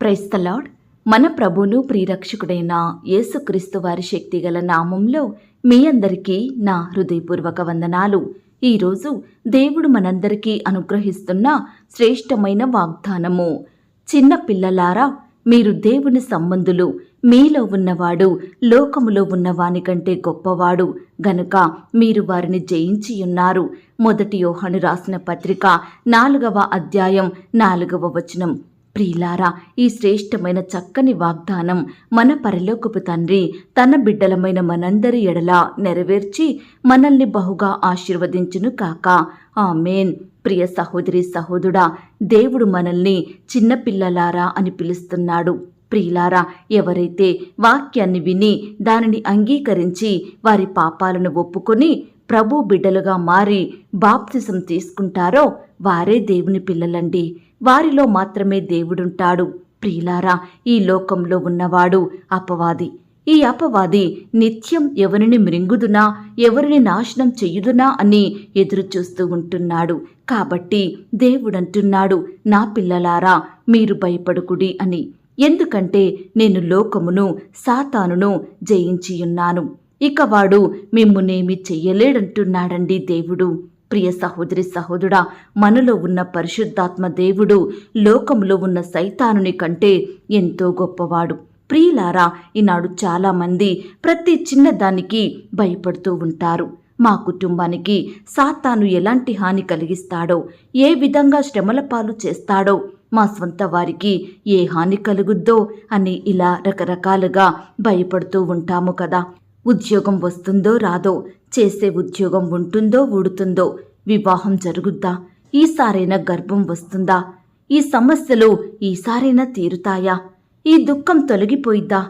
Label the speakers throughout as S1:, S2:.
S1: క్రైస్తలాడ్ మన ప్రభును ప్రియరక్షకుడైన యేసుక్రీస్తు వారి శక్తిగల నామంలో మీ అందరికీ నా హృదయపూర్వక వందనాలు. ఈరోజు దేవుడు మనందరికీ అనుగ్రహిస్తున్న శ్రేష్టమైన వాగ్దానము. చిన్న పిల్లలారా మీరు దేవుని సంబంధులు. మీలో ఉన్నవాడు లోకములో ఉన్నవాని కంటే గొప్పవాడు. గనుక మీరు వారిని జయించి ఉన్నారు. మొదటి యోహను రాసిన పత్రిక నాలుగవ అధ్యాయం నాలుగవ వచనం. ప్రియులారా ఈ శ్రేష్టమైన చక్కని వాగ్దానం మన పరలోకపు తండ్రి తన బిడ్డలమైన మనందరి ఎడల నెరవేర్చి మనల్ని బహుగా ఆశీర్వదించును కాక. ఆమెన్. ప్రియ సహోదరి సహోదుడా దేవుడు మనల్ని చిన్నపిల్లలారా అని పిలుస్తున్నాడు. ప్రియులారా ఎవరైతే వాక్యాన్ని విని దానిని అంగీకరించి వారి పాపాలను ఒప్పుకొని ప్రభు బిడ్డలుగా మారి బాప్తిసం తీసుకుంటారో వారే దేవుని పిల్లలండి. వారిలో మాత్రమే దేవుడుంటాడు. ప్రియులారా ఈ లోకంలో ఉన్నవాడు అపవాది. ఈ అపవాది నిత్యం ఎవరిని మృంగుదునా ఎవరిని నాశనం చెయ్యుదునా అని ఎదురు చూస్తూ ఉంటున్నాడు. కాబట్టి దేవుడంటున్నాడు నా పిల్లలారా మీరు భయపడుకుడి అని. ఎందుకంటే నేను లోకమును సాతానును జయించియున్నాను. ఇక వాడు మిమ్మునేమి చెయ్యలేడంటున్నాడండి దేవుడు. ప్రియ సహోదరి సహోదరుడా మనలో ఉన్న పరిశుద్ధాత్మ దేవుడు లోకంలో ఉన్న సైతానుని కంటే ఎంతో గొప్పవాడు. ప్రియులారా ఈనాడు చాలామంది ప్రతి చిన్నదానికి భయపడుతూ ఉంటారు. మా కుటుంబానికి సాతాను ఎలాంటి హాని కలిగిస్తాడో ఏ విధంగా శ్రమల పాలు చేస్తాడో మా స్వంత వారికి ఏ హాని కలుగుద్దో అని ఇలా రకరకాలుగా భయపడుతూ ఉంటాము కదా. ఉద్యోగం వస్తుందో రాదో చేసే ఉద్యోగం ఉంటుందో ఊడుతుందో వివాహం జరుగుద్దా? ఈసారైనా గర్భం వస్తుందా? ఈ సమస్యలు ఈసారైనా తీరుతాయా? ఈ దుఃఖం తొలగిపోయిద్దా?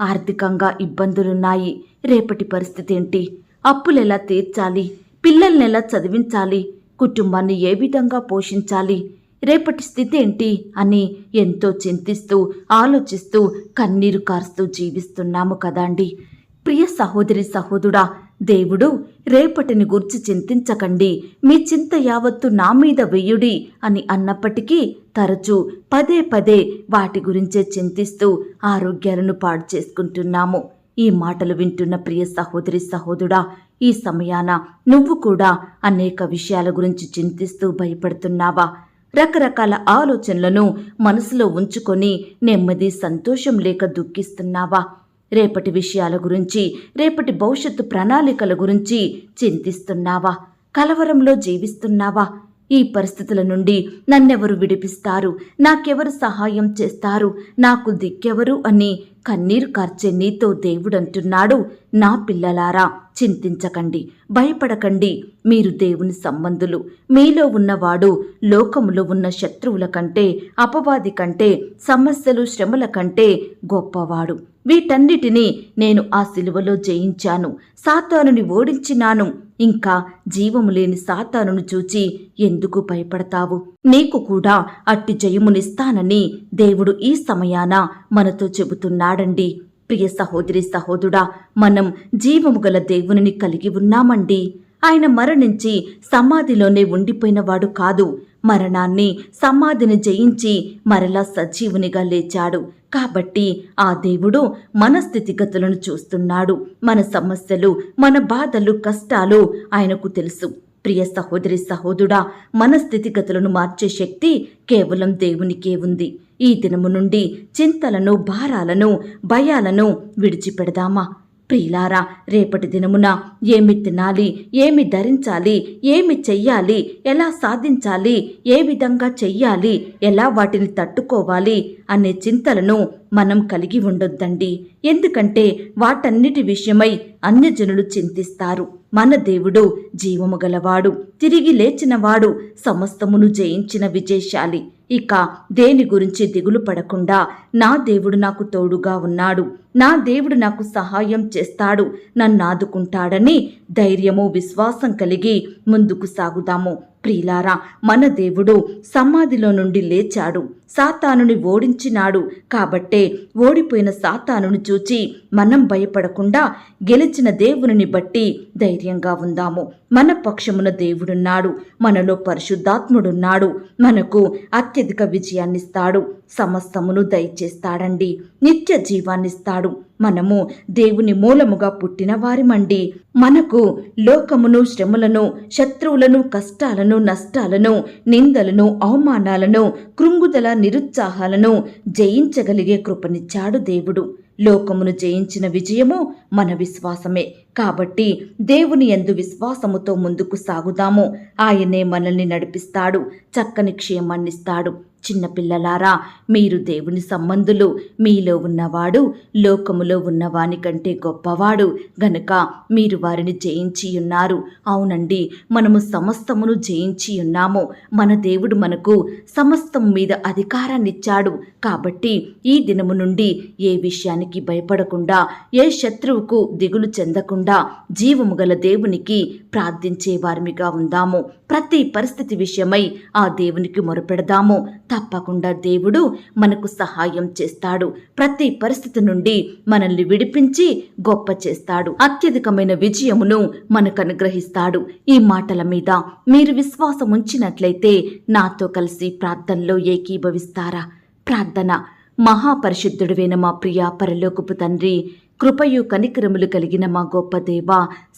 S1: ఆర్థికంగా ఇబ్బందులున్నాయి. రేపటి పరిస్థితి ఏంటి అప్పులెలా తీర్చాలి? పిల్లల్నెలా చదివించాలి? కుటుంబాన్ని ఏ విధంగా పోషించాలి? రేపటి స్థితి ఏంటి అని ఎంతో చింతిస్తూ ఆలోచిస్తూ కన్నీరు కారుస్తూ జీవిస్తున్నాము కదండి. ప్రియ సహోదరి సహోదుడా దేవుడు రేపటిని గుర్చి చింతించకండి. మీ చింత యావత్తు నా మీద వెయ్యుడి అని అన్నప్పటికీ తరచూ పదే పదే వాటి గురించే చింతిస్తూ ఆరోగ్యాలను పాడు చేసుకుంటున్నాము. ఈ మాటలు వింటున్న ప్రియ సహోదరి సహోదుడా ఈ సమయాన నువ్వు కూడా అనేక విషయాల గురించి చింతిస్తూ భయపడుతున్నావా? రకరకాల ఆలోచనలను మనసులో ఉంచుకొని నెమ్మది సంతోషం లేక దుఃఖిస్తున్నావా? రేపటి విషయాల గురించి రేపటి భవిష్యత్తు ప్రణాళికల గురించి చింతిస్తున్నావా? కలవరంలో జీవిస్తున్నావా? ఈ పరిస్థితుల నుండి నన్నెవరు విడిపిస్తారు? నాకెవరు సహాయం చేస్తారు? నాకు దిక్కెవరు అని కన్నీరు కార్చే నీతో దేవుడంటున్నాడు నా పిల్లలారా. చింతించకండి భయపడకండి. మీరు దేవుని సంబంధులు. మీలో ఉన్నవాడు లోకములో ఉన్న శత్రువుల కంటే అపవాది కంటే సమస్యలు శ్రమల కంటే గొప్పవాడు. వీటన్నిటినీ నేను ఆ సిలువలో జయించాను. సాతానుని ఓడించినాను. ఇంకా జీవము లేని సాతానును చూచి ఎందుకు భయపడతావు? నీకు కూడా అట్టి జయమునిస్తానని దేవుడు ఈ సమయాన మనతో చెబుతున్నాడండి. ప్రియ సహోదరి సహోదుడా మనం జీవము గల దేవునిని కలిగి ఉన్నామండి. ఆయన మరణించి సమాధిలోనే ఉండిపోయినవాడు కాదు. మరణాన్ని సమాధిని జయించి మరలా సజీవునిగా లేచాడు. కాబట్టి ఆ దేవుడు మన స్థితిగతులను చూస్తున్నాడు. మన సమస్యలు మన బాధలు కష్టాలు ఆయనకు తెలుసు. ప్రియ సహోదరి సహోదుడా మన స్థితిగతులను మార్చే శక్తి కేవలం దేవునికే ఉంది. ఈ దినము నుండి చింతలను భారాలను భయాలను విడిచిపెడదామా? ప్రియులారా రేపటి దినమున ఏమి తినాలి ఏమి ధరించాలి ఏమి చెయ్యాలి ఎలా సాధించాలి ఏ విధంగా చెయ్యాలి ఎలా వాటిని తట్టుకోవాలి అనే చింతలను మనం కలిగి ఉండొద్దండి. ఎందుకంటే వాటన్నిటి విషయమై అన్యజనులు చింతిస్తారు. మన దేవుడు జీవము గలవాడు తిరిగి లేచినవాడు సమస్తమును జయించిన విజయశాలి. ఇక దేని గురించి దిగులు పడకుండా నా దేవుడు నాకు తోడుగా ఉన్నాడు. నా దేవుడు నాకు సహాయం చేస్తాడు నన్ను ఆదుకుంటాడని ధైర్యము విశ్వాసం కలిగి ముందుకు సాగుదాము. ప్రియులారా మన దేవుడు సమాధిలో నుండి లేచాడు. సాతానుని ఓడించినాడు. కాబట్టే ఓడిపోయిన సాతానుని చూచి మనం భయపడకుండా గెలిచిన దేవునిని బట్టి ధైర్యంగా ఉందాము. మన పక్షమున దేవుడున్నాడు. మనలో పరిశుద్ధాత్ముడున్నాడు. మనకు అత్యధిక విజయాన్నిస్తాడు. సమస్తమును దయచేస్తాడండి. నిత్య జీవాన్నిస్తాడు. మనము దేవుని మూలముగా పుట్టిన వారిమండి. మనకు లోకమును శ్రమలను శత్రువులను కష్టాలను నష్టాలను నిందలను అవమానాలను కృంగుదల నిరుత్సాహాలను జయించగలిగే కృపనిచ్చాడు దేవుడు. లోకమును జయించిన విజయము మన విశ్వాసమే. కాబట్టి దేవుని ఎందు విశ్వాసముతో ముందుకు సాగుదాము. ఆయనే మనల్ని నడిపిస్తాడు చక్కని క్షేమాన్నిస్తాడు. చిన్నపిల్లలారా మీరు దేవుని సంబంధులు. మీలో ఉన్నవాడు లోకములో ఉన్నవాని కంటే గొప్పవాడు. గనుక మీరు వారిని జయించి ఉన్నారు. అవునండి మనము సమస్తమును జయించి ఉన్నాము. మన దేవుడు మనకు సమస్తం మీద అధికారాన్నిచ్చాడు. కాబట్టి ఈ దినము నుండి ఏ విషయానికి భయపడకుండా ఏ శత్రువుకు దిగులు చెందకుండా జీవము గల దేవునికి ప్రార్థించే వారిమిగా ఉందాము. ప్రతి పరిస్థితి విషయమై ఆ దేవునికి మొరపెడదాము. తప్పకుండా దేవుడు మనకు సహాయం చేస్తాడు. ప్రతి పరిస్థితి నుండి మనల్ని విడిపించి గొప్ప చేస్తాడు. అత్యధికమైన విజయమును మనకు అనుగ్రహిస్తాడు. ఈ మాటల మీద మీరు విశ్వాసం ఉంచినట్లయితే నాతో కలిసి ప్రార్థనలో ఏకీభవిస్తారా? ప్రార్థన. మహాపరిశుద్ధుడువైన మా ప్రియ పరలోకపు తండ్రి కృపయు కనికరములు కలిగిన మా గొప్ప దేవ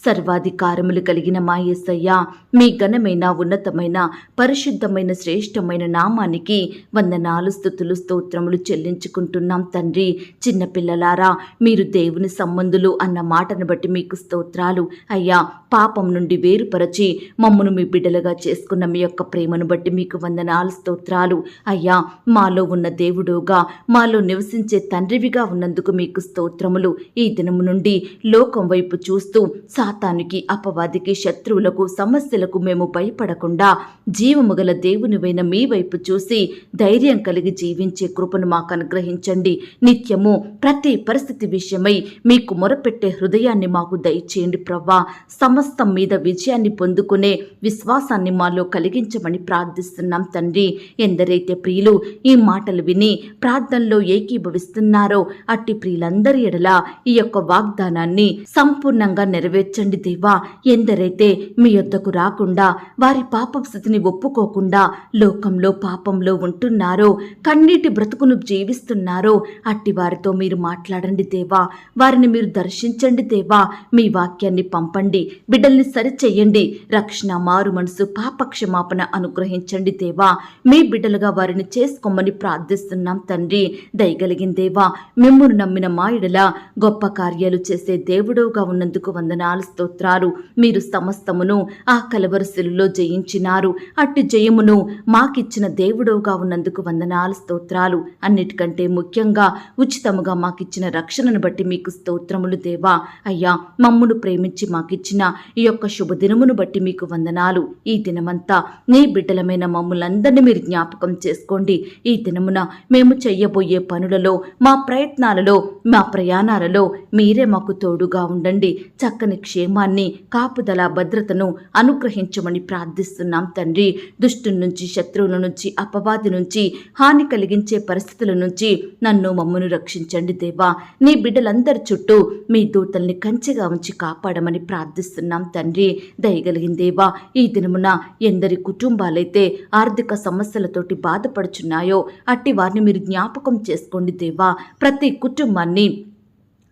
S1: సర్వాధికారములు కలిగిన మా యేసయ్య మీ ఘనమైన ఉన్నతమైన పరిశుద్ధమైన శ్రేష్టమైన నామానికి వందనాలు స్థుతులు స్తోత్రములు చెల్లించుకుంటున్నాం తండ్రి. చిన్నపిల్లలారా మీరు దేవుని సంబంధులు అన్న మాటను బట్టి మీకు స్తోత్రాలు. అయ్యా పాపం నుండి వేరుపరచి మమ్మను మీ బిడ్డలుగా చేసుకున్న మీ యొక్క ప్రేమను బట్టి మీకు వందనాలు స్తోత్రాలు. అయ్యా మాలో ఉన్న దేవుడుగా మాలో నివసించే తండ్రివిగా ఉన్నందుకు మీకు స్తోత్రములు. ఈ దినము నుండి లోకం వైపు చూస్తూ సాతానికి అపవాదికి శత్రువులకు సమస్యలకు మేము భయపడకుండా జీవము గల దేవునివైన మీ వైపు చూసి ధైర్యం కలిగి జీవించే కృపను మాకు అనుగ్రహించండి. నిత్యము ప్రతి పరిస్థితి విషయమై మీకు మొరపెట్టే హృదయాన్ని మాకు దయచేయండి ప్రవ్వా. సమస్తం మీద విజయాన్ని పొందుకునే విశ్వాసాన్ని మాలో కలిగించమని ప్రార్థిస్తున్నాం తండ్రి. ఎందరైతే ప్రియులు ఈ మాటలు విని ప్రార్థనలో ఏకీభవిస్తున్నారో అట్టి ప్రియులందరి ఎడల ఈ యొక్క వాగ్దానాన్ని సంపూర్ణంగా నెరవేర్చండి దేవా. ఎందరైతే మీ యొద్దకు రాకుండా వారి పాప స్థితిని ఒప్పుకోకుండా లోకంలో పాపంలో ఉంటున్నారో కన్నీటి బ్రతుకును జీవిస్తున్నారో అట్టి వారితో మీరు మాట్లాడండి దేవా. వారిని మీరు దర్శించండి దేవా. మీ వాక్యాన్ని పంపండి బిడ్డల్ని సరిచెయ్యండి రక్షణ మారు మనసు పాప క్షమాపణ అనుగ్రహించండి దేవా. మీ బిడ్డలుగా వారిని చేసుకోమని ప్రార్థిస్తున్నాం తండ్రి. దయగలిగిన దేవా మిమ్మును నమ్మిన మాయుడల గొప్ప గొప్ప కార్యాలు చేసే దేవుడవుగా ఉన్నందుకు వందనాలు స్తోత్రాలు. మీరు సమస్తమును ఆ కలవరసులలో జయించినారు. అట్టి జయమును మాకిచ్చిన దేవుడవుగా ఉన్నందుకు వందనాలు స్తోత్రాలు. అన్నిటికంటే ముఖ్యంగా ఉచితముగా మాకిచ్చిన రక్షణను బట్టి మీకు స్తోత్రములు దేవా. అయ్యా మమ్మును ప్రేమించి మాకిచ్చిన ఈ యొక్క శుభదినమును బట్టి మీకు వందనాలు. ఈ దినమంతా నీ బిడ్డలమైన మమ్ములందరినీ మీరు జ్ఞాపకం చేసుకోండి. ఈ దినమున మేము చెయ్యబోయే పనులలో మా ప్రయత్నాలలో మా ప్రయాణాలలో మీరే మాకు తోడుగా ఉండండి. చక్కని క్షేమాన్ని కాపుదల భద్రతను అనుగ్రహించమని ప్రార్థిస్తున్నాం తండ్రి. దుష్టు నుంచి శత్రువుల నుంచి అపవాది నుంచి హాని కలిగించే పరిస్థితుల నుంచి నన్ను మమ్మను రక్షించండి దేవా. నీ బిడ్డలందరి చుట్టూ మీ దూతల్ని కంచెగా ఉంచి కాపాడమని ప్రార్థిస్తున్నాం తండ్రి. దయగలిగిన దేవా ఈ దినమున ఎందరి కుటుంబాలైతే ఆర్థిక సమస్యలతోటి బాధపడుచున్నాయో అట్టి వారిని మీరు జ్ఞాపకం చేసుకోండి దేవా. ప్రతి కుటుంబాన్ని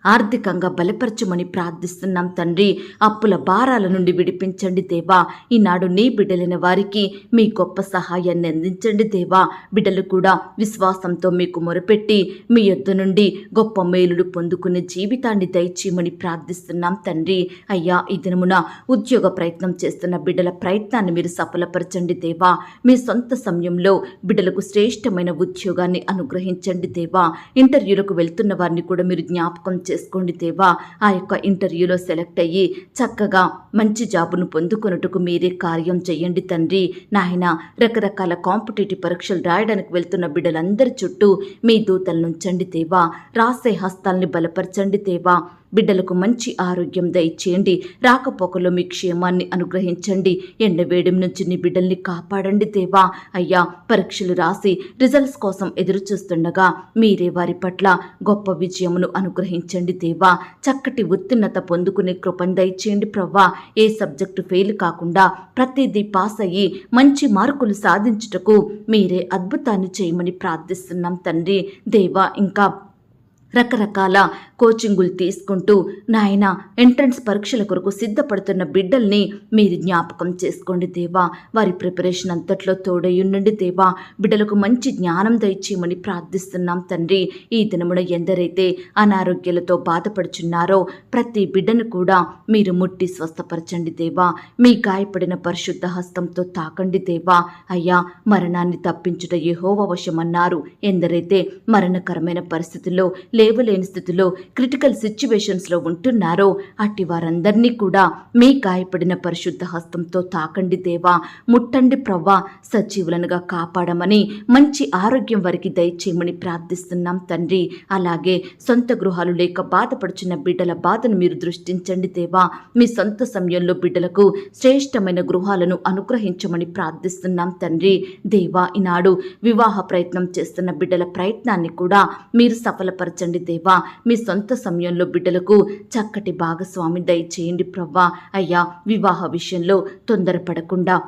S1: ఆర్థికంగా బలపరచమని ప్రార్థిస్తున్నాం తండ్రి. అప్పుల భారాల నుండి విడిపించండి దేవా. ఈనాడు నీ బిడ్డలైన వారికి మీ గొప్ప సహాయాన్ని అందించండి దేవా. బిడ్డలు కూడా విశ్వాసంతో మీకు మొరపెట్టి మీ యొద్ద నుండి గొప్ప మేలుడు పొందుకునే జీవితాన్ని దయచేయమని ప్రార్థిస్తున్నాం తండ్రి. అయ్యా ఈ దినమున ఉద్యోగ ప్రయత్నం చేస్తున్న బిడ్డల ప్రయత్నాన్ని మీరు సఫలపరచండి దేవా. మీ సొంత సమయంలో బిడ్డలకు శ్రేష్టమైన ఉద్యోగాన్ని అనుగ్రహించండి దేవా. ఇంటర్వ్యూలకు వెళ్తున్న వారిని కూడా మీరు జ్ఞాపకం చేసుకోండి దేవా. ఆ యొక్క ఇంటర్వ్యూలో సెలెక్ట్ అయ్యి చక్కగా మంచి జాబును పొందుకొనుటకు మీరే కార్యం చేయండి తండ్రి. నాయన రకరకాల కాంపిటేటివ్ పరీక్షలు రాయడానికి వెళ్తున్న బిడ్డలందరి చుట్టూ మీ దూతలను ఉంచండి దేవా. రాసే హస్తాల్ని బలపరచండి దేవా. బిడ్డలకు మంచి ఆరోగ్యం దయచేయండి. రాకపోకలో మీ క్షేమాన్ని అనుగ్రహించండి. ఎండవేడి నుంచి నీ బిడ్డల్ని కాపాడండి దేవా. అయ్యా పరీక్షలు రాసి రిజల్ట్స్ కోసం ఎదురు చూస్తుండగా మీరే వారి పట్ల గొప్ప విజయమును అనుగ్రహించండి దేవా. చక్కటి ఉత్తీర్ణత పొందుకునే కృపను దయచేయండి ప్రవ్వా. ఏ సబ్జెక్టు ఫెయిల్ కాకుండా ప్రతిదీ పాస్ అయ్యి మంచి మార్కులు సాధించుటకు మీరే అద్భుతాన్ని చేయమని ప్రార్థిస్తున్నాం తండ్రి. దేవా ఇంకా రకరకాల కోచింగులు తీసుకుంటూ నాయన ఎంట్రన్స్ పరీక్షల కొరకు సిద్ధపడుతున్న బిడ్డల్ని మీరు జ్ఞాపకం చేసుకోండి దేవా. వారి ప్రిపరేషన్ అంతట్లో తోడయ్యుండండి దేవా. బిడ్డలకు మంచి జ్ఞానం దయచేయమని ప్రార్థిస్తున్నాం తండ్రి. ఈ దినమున ఎందరైతే అనారోగ్యాలతో బాధపడుచున్నారో ప్రతి బిడ్డను కూడా మీరు ముట్టి స్వస్థపరచండి దేవా. మీ గాయపడిన పరిశుద్ధ హస్తంతో తాకండి దేవా. అయ్యా మరణాన్ని తప్పించుట యెహోవా వశమన్నారు. ఎందరైతే మరణకరమైన పరిస్థితుల్లో లేవలేని స్థితిలో క్రిటికల్ సిచ్యువేషన్స్లో ఉంటున్నారో అట్టి వారందరినీ కూడా మీ గాయపడిన పరిశుద్ధ హస్తంతో తాకండి దేవా. ముట్టండి ప్రవ్వా. సజీవులనుగా కాపాడమని మంచి ఆరోగ్యం వారికి దయచేయమని ప్రార్థిస్తున్నాం తండ్రి. అలాగే సొంత గృహాలు లేక బాధపడుచున్న బిడ్డల బాధను మీరు దృష్టించండి దేవా. మీ సొంత సమయంలో బిడ్డలకు శ్రేష్టమైన గృహాలను అనుగ్రహించమని ప్రార్థిస్తున్నాం తండ్రి. దేవా ఈనాడు వివాహ ప్రయత్నం చేస్తున్న బిడ్డల ప్రయత్నాన్ని కూడా మీరు సఫలపరచండి. దేవా. మీ సొంత సమయంలో బిడ్డలకు చక్కటి భాగస్వామి దయచేయండి ప్రవ్వా. అయ్యా వివాహ విషయంలో తొందరపడకుండా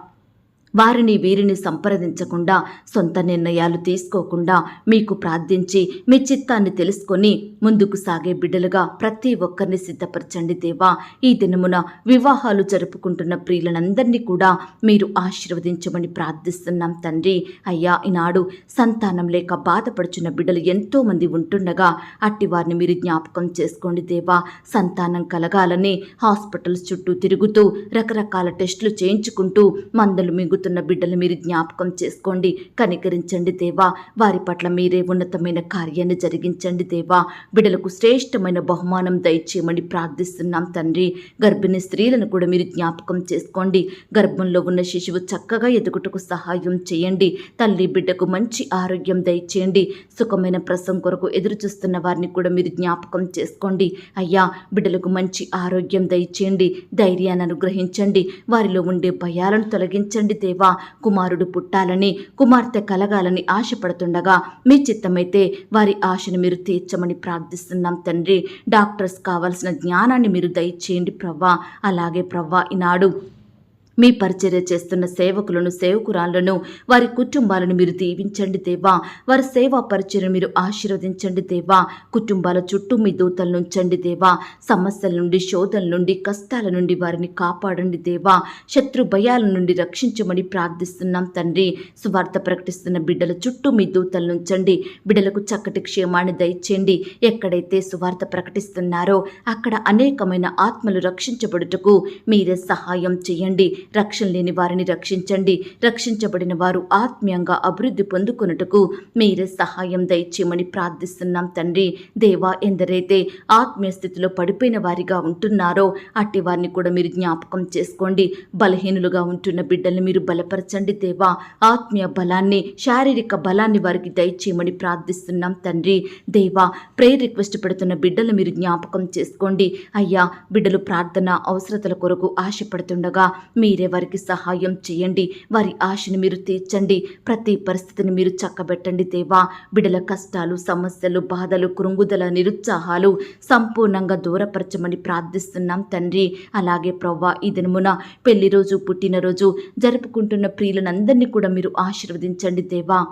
S1: వారిని వీరిని సంప్రదించకుండా సొంత నిర్ణయాలు తీసుకోకుండా మీకు ప్రార్థించి మీ చిత్తాన్ని తెలుసుకొని ముందుకు సాగే బిడ్డలుగా ప్రతి ఒక్కరిని సిద్ధపరచండి దేవా. ఈ దినమున వివాహాలు జరుపుకుంటున్న ప్రియులనందరినీ కూడా మీరు ఆశీర్వదించమని ప్రార్థిస్తున్నాం తండ్రి. అయ్యా ఈనాడు సంతానం లేక బాధపడుచున్న బిడ్డలు ఎంతో మంది ఉంటుండగా అట్టి వారిని మీరు జ్ఞాపకం చేసుకోండి దేవా. సంతానం కలగాలని హాస్పిటల్స్ చుట్టూ తిరుగుతూ రకరకాల టెస్టులు చేయించుకుంటూ మందులు మింగుతున్న బిడ్డలు మీరు జ్ఞాపకం చేసుకోండి. కనికరించండి దేవా. వారి పట్ల మీరే ఉన్నతమైన కార్యాన్ని జరిగించండి దేవా. బిడ్డలకు శ్రేష్టమైన బహుమానం దయచేయమని ప్రార్థిస్తున్నాం తండ్రి. గర్భిణీ స్త్రీలను కూడా మీరు జ్ఞాపకం చేసుకోండి. గర్భంలో ఉన్న శిశువు చక్కగా ఎదుగుటకు సహాయం చేయండి. తల్లి బిడ్డకు మంచి ఆరోగ్యం దయచేయండి. సుఖమైన ప్రసవం కొరకు ఎదురు చూస్తున్న వారిని కూడా మీరు జ్ఞాపకం చేసుకోండి. అయ్యా బిడ్డలకు మంచి ఆరోగ్యం దయచేయండి. ధైర్యాన్ని అనుగ్రహించండి. వారిలో ఉండే భయాలను తొలగించండి దేవా కుమారుడు పుట్టాలని కుమార్తె కలగాలని ఆశపడుతుండగా మీ చిత్తమైతే వారి ఆశను మీరు తీర్చమని ప్రార్థిస్తున్నాం తండ్రి. డాక్టర్స్ కావాల్సిన జ్ఞానాన్ని మీరు దయచేయండి ప్రవ్వా. అలాగే ప్రవ్వా ఈనాడు మీ పరిచర్య చేస్తున్న సేవకులను సేవకురాళ్ళను వారి కుటుంబాలను మీరు దీవించండి దేవా. వారి సేవా పరిచర్య మీరు ఆశీర్వదించండి దేవా. కుటుంబాల చుట్టూ మీ దూతలు ఉంచండి దేవా. సమస్యల నుండి శోధల నుండి కష్టాల నుండి వారిని కాపాడండి దేవా. శత్రు భయాల నుండి రక్షించమని ప్రార్థిస్తున్నాం తండ్రి. సువార్త ప్రకటిస్తున్న బిడ్డల చుట్టూ మీ దూతలు ఉంచండి. బిడ్డలకు చక్కటి క్షేమాన్ని దయచేయండి. ఎక్కడైతే సువార్త ప్రకటిస్తున్నారో అక్కడ అనేకమైన ఆత్మలు రక్షించబడుటకు మీరే సహాయం చేయండి. రక్షణ లేని వారిని రక్షించండి. రక్షించబడిన వారు ఆత్మీయంగా అభివృద్ధి పొందుకొనుటకు మీరే సహాయం దయచేయమని ప్రార్థిస్తున్నాం తండ్రి. దేవా ఎందరైతే ఆత్మీయ స్థితిలో పడిపోయిన వారిగా ఉంటున్నారో అట్టి వారిని కూడా మీరు జ్ఞాపకం చేసుకోండి. బలహీనులుగా ఉంటున్న బిడ్డల్ని మీరు బలపరచండి దేవా. ఆత్మీయ బలాన్ని శారీరక బలాన్ని వారికి దయచేయమని ప్రార్థిస్తున్నాం తండ్రి. దేవా ప్రేయర్ రిక్వెస్ట్ పెడుతున్న బిడ్డలు మీరు జ్ఞాపకం చేసుకోండి. అయ్యా బిడ్డలు ప్రార్థన అవసరతల కొరకు ఆశపడుతుండగా మీరే వారికి సహాయం చేయండి. వారి ఆశను మీరు తీర్చండి. ప్రతి పరిస్థితిని మీరు చక్కబెట్టండి దేవా. బిడల కష్టాలు సమస్యలు బాధలు కృంగుదల నిరుత్సాహాలు సంపూర్ణంగా దూరపరచమని ప్రార్థిస్తున్నాం తండ్రి. అలాగే ప్రవ్వా ఈ దినమున పెళ్ళి రోజు పుట్టినరోజు జరుపుకుంటున్న ప్రియులనందరినీ కూడా మీరు ఆశీర్వదించండి దేవా.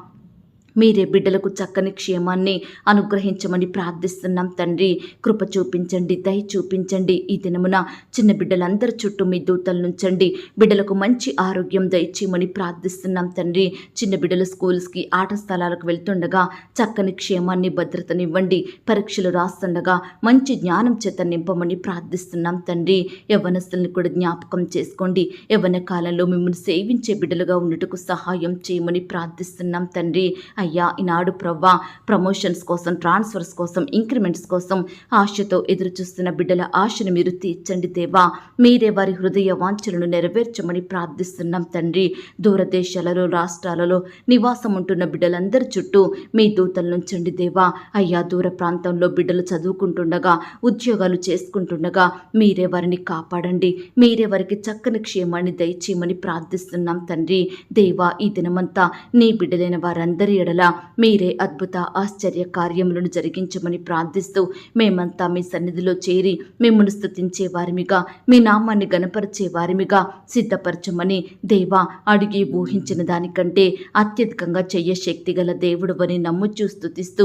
S1: మీరే బిడ్డలకు చక్కని క్షేమాన్ని అనుగ్రహించమని ప్రార్థిస్తున్నాం తండ్రి. కృప చూపించండి దయ చూపించండి. ఈ దినమున చిన్న బిడ్డలందరి చుట్టూ మీ దూతలు నుంచండి బిడ్డలకు మంచి ఆరోగ్యం దయచేయమని ప్రార్థిస్తున్నాం తండ్రి. చిన్న బిడ్డలు స్కూల్స్కి ఆట స్థలాలకు వెళ్తుండగా చక్కని క్షేమాన్ని భద్రతనివ్వండి. పరీక్షలు రాస్తుండగా మంచి జ్ఞానం చేత నింపమని ప్రార్థిస్తున్నాం తండ్రి. యవ్వనస్తుల్ని కూడా జ్ఞాపకం చేసుకోండి. యవ్వన కాలంలో మిమ్మల్ని సేవించే బిడ్డలుగా ఉండుటకు సహాయం చేయమని ప్రార్థిస్తున్నాం తండ్రి. అయ్యా ఈనాడు ప్రవ్వా ప్రమోషన్స్ కోసం ట్రాన్స్ఫర్స్ కోసం ఇంక్రిమెంట్స్ కోసం ఆశతో ఎదురు చూస్తున్న బిడ్డల ఆశను మీరు తీర్చండి దేవా. మీరే వారి హృదయ వాంఛలను నెరవేర్చమని ప్రార్థిస్తున్నాం తండ్రి. దూరదేశాలలో రాష్ట్రాలలో నివాసం ఉంటున్న బిడ్డలందరి చుట్టూ మీ దూతలు నుంచండి దేవా. అయ్యా దూర ప్రాంతంలో బిడ్డలు చదువుకుంటుండగా ఉద్యోగాలు చేసుకుంటుండగా మీరే వారిని కాపాడండి. మీరే వారికి చక్కని క్షేమాన్ని దయచేయమని ప్రార్థిస్తున్నాం తండ్రి. దేవా ఈ దినమంతా నీ బిడ్డలైన వారందరి ఎడల మీరే అద్భుత ఆశ్చర్య కార్యములను జరిగించమని ప్రార్థిస్తూ మేమంతా మీ సన్నిధిలో చేరి మిమ్మల్ని స్థుతించే వారిమిగా మీ నామాన్ని గనపరిచే వారిమిగా సిద్ధపరచమని దేవా అడిగి ఊహించిన దానికంటే అత్యధికంగా చెయ్య శక్తి గల దేవుడు అని నమ్ముచూ చూస్తుతిస్తూ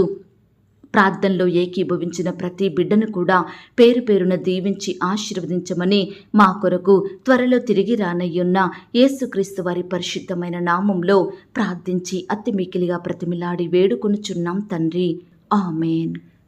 S1: ప్రార్థనలో ఏకీభవించిన ప్రతి బిడ్డను కూడా పేరు పేరున దీవించి ఆశీర్వదించమని మా కొరకు త్వరలో తిరిగి రానయ్యున్న యేసుక్రీస్తు వారి పరిశుద్ధమైన నామంలో ప్రార్థించి అతి మికిలిగా ప్రతిమిలాడి వేడుకొనుచున్నాం తండ్రి. ఆమెన్.